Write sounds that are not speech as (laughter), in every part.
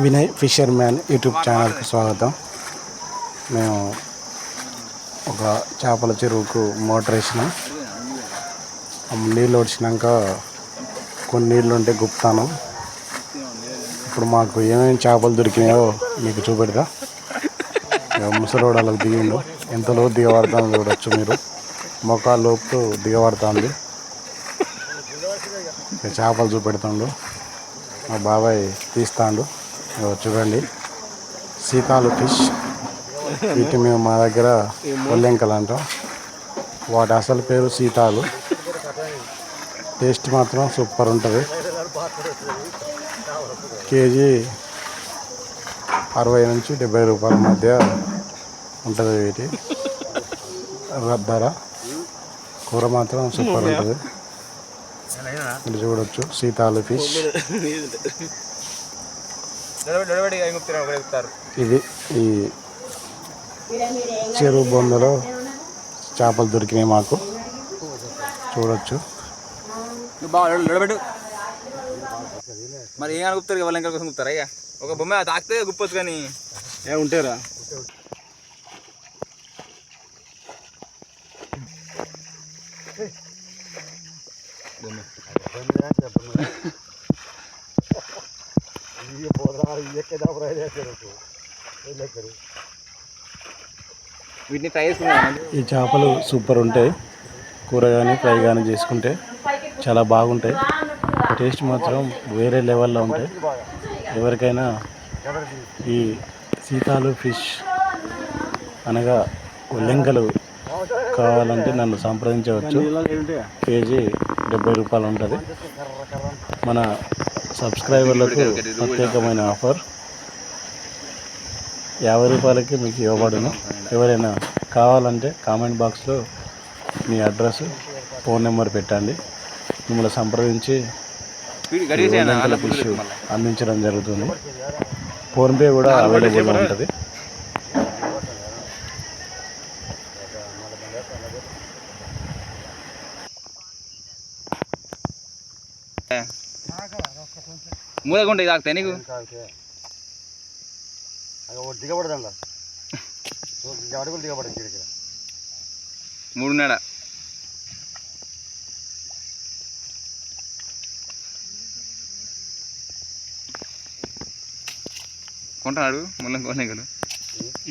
Vinay fisherman YouTube ఛానల్కి స్వాగతం మేము ఒక చేపల చెరువుకు మోటార్ వేసినాం నీళ్ళు వచ్చినాక కొన్ని నీళ్ళు ఉంటే గుప్తాను ఇప్పుడు మాకు ఏమేమి చేపలు దొరికినాయో మీకు చూపెడతా ముసలోడు అలా దిగిండు ఎంతలో దిగబడతాను చూడొచ్చు మీరు మొక్కల లోపు దిగబడుతుంది చేపలు చూపెడుతుండు మా బాబాయ్ తీస్తాడు చూడండి సీతాలు ఫిష్ వీటి మేము మా దగ్గర పొల్లెంకలు అంటాం వాటి అసలు పేరు సీతాలు టేస్ట్ మాత్రం సూపర్ ఉంటుంది కేజీ అరవై నుంచి డెబ్బై రూపాయల మధ్య ఉంటుంది వీటి ధర కూర మాత్రం సూపర్ ఉంటుంది మీరు చూడొచ్చు సీతాలు ఫిష్ (laughs) ఇది ఈ చెరువు బొమ్మలో చేపలు దొరికినాయి మాకు చూడొచ్చు మరి ఏం అనుకుంటారు వాళ్ళు ఇంకా కోసం గుప్తారా ఒక బొమ్మ తాకితే గుప్పొచ్చు కానీ ఏ ఉంటారా బొమ్మ ఈ చేపలు సూపర్ ఉంటాయి కూర కానీ ఫ్రై కానీ చేసుకుంటే చాలా బాగుంటాయి టేస్ట్ మాత్రం వేరే లెవెల్లో ఉంటాయి ఎవరికైనా ఈ సీతాలు ఫిష్ అనగా ఉల్లింగలు కావాలంటే నన్ను సంప్రదించవచ్చు కేజీ డెబ్బై రూపాయలు ఉంటుంది మన సబ్స్క్రైబర్లకు ప్రత్యేకమైన ఆఫర్ యాభై రూపాయలకి మీకు ఇవ్వబడును ఎవరైనా కావాలంటే కామెంట్ బాక్స్లో మీ అడ్రస్ ఫోన్ నెంబర్ పెట్టండి మిమ్మల్ని సంప్రదించి అందించడం జరుగుతుంది ఫోన్పే కూడా అవైలబుల్ ఉంటుంది Yeah. మూలగుంటే తాగుతాయి నీకు దిగబడదు అందులో అడుగులు దిగబడదు గిరిగిర మూడున్నర కొంటున్నాడు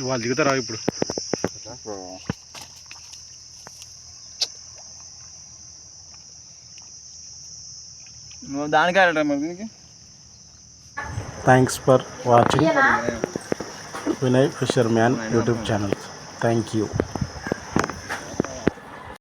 ఇవాళ దిగుతారా ఇప్పుడు Thanks for watching Vinay Fisherman YouTube channel. Thank you.